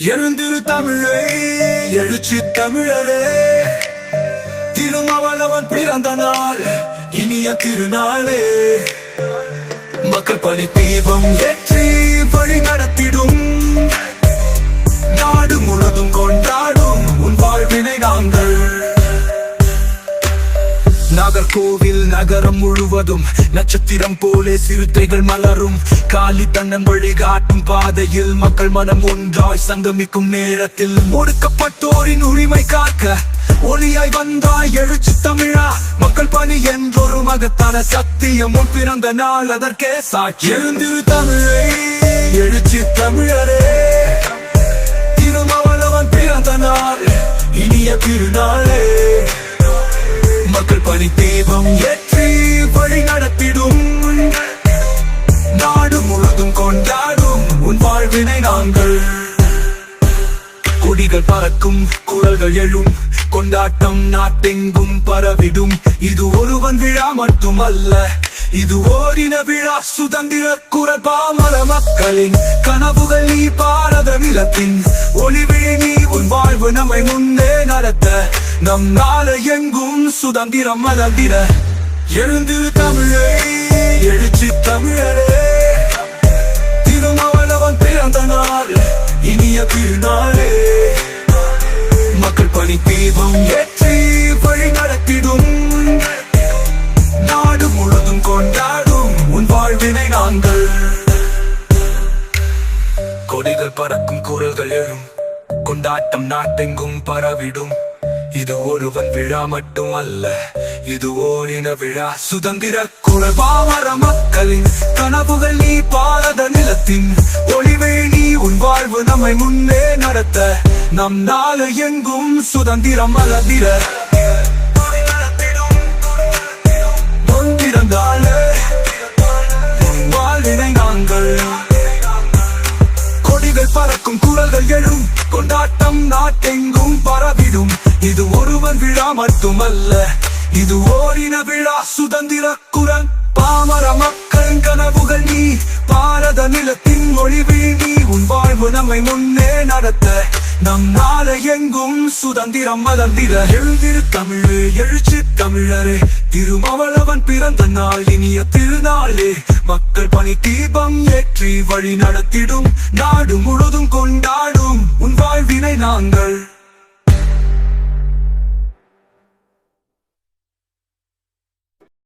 எழுந்திரு தமிழே எழுச்சி தமிழரே. திருமாவளவன் பிறந்த நாள் இனிய திருநாளே. மக்கள் பணி தீபம் வெற்றி வழி நடத்திடும். நாடு முழுதும் நாகர்கோவில் நகரம் முழுவதும் நட்சத்திரம் போலே சிறுத்தைகள் மலரும். காலி தன்னன் வழிகாட்டும் பாதையில் மக்கள் மனம் ஒன்றாய் சங்கமிக்கும் நேரத்தில் ஒடுக்கப்பட்டோரின் உரிமை காக்க ஒளியாய் வந்தாய் எழுச்சி தமிழா. மக்கள் பணி என்றொரு மகத்தான சத்தியம் முன் பிறந்த நாள் அதற்கே சாட்சி. எழுந்திரு தமிழை எழுச்சி தமிழரே. திருமாவளவன் பிறந்த நாள் இனிய திருநாளே. பனி பணி தீபம் ஏற்றி வழி நடத்திடும். நாடு முழுதும் கொண்டாடும். உன் வாழ்வினை நாங்கள். கொடிகள் பறக்கும் குரல்கள் எழும். கொண்டாட்டம் நாட்டெங்கும் பரவிடும். இது ஒருவன் விழா மட்டுமல்ல. இது ஓரின விழா சுதந்திர குரல் பாமர மக்களின் கனவுகள் நீ பாரத நிலத்தின். ஒளிவிழி நீ உன் வாழ்வு நம்மை முன்னே நடத்த. நம் நாளை எங்கும் சுதந்திரம் மலர்ந்திட எழுந்து தமிழே எழுச்சி தமிழரே. திருமாவளவன் பிறந்த நாள் இனிய திருநாளே மக்கள் பணி தீபம் ஏற்றி வழி நடத்திடும். நாடு முழுதும் கொண்டாடும் உன் வாழ்வினை நாங்கள். கொடிகள் பறக்கும் குரல்கள் எழும். கொண்டாட்டம் நாட்டெங்கும் பரவிடும். இது ஒருவன் விழா மட்டும் அல்ல இது ஓரின விழா. சுதந்திர குரல் பாமர மக்களின் கனவுகள் நீ பாரத நிலத்தின் ஒளிவே நீ உன் வாழ்வு நம்மை முன்னே நடத்த. நம் நாளை எங்கும் சுதந்திரம் மலர்ந்திட. பறக்கும் குரல்கள் எழும் கொண்டாட்டம் நாட்டெங்கும் பரவிடும். இது ஒருவன் விழா மட்டுமல்ல இது ஓரின விழா. சுதந்திர குரல் பாமர மக்களின் கனவுகள் நீ பாரத நிலத்தின் மொழிவி நீ. உன் வாழ்வு நம்மை முன்னே நடத்த நம் நாளை எங்கும் சுதந்திரம் மலர்ந்திட எழுதிரு தமிழ் எழுச்சி தமிழரே திருமவளவன் பிறந்த நாள் இனிய திருநாளே. மக்கள் பணி தீபம் ஏற்றி வழி நடத்திடும் நாடு முழுதும் கொண்டாடும். உன் வாழ்வினை நாங்கள்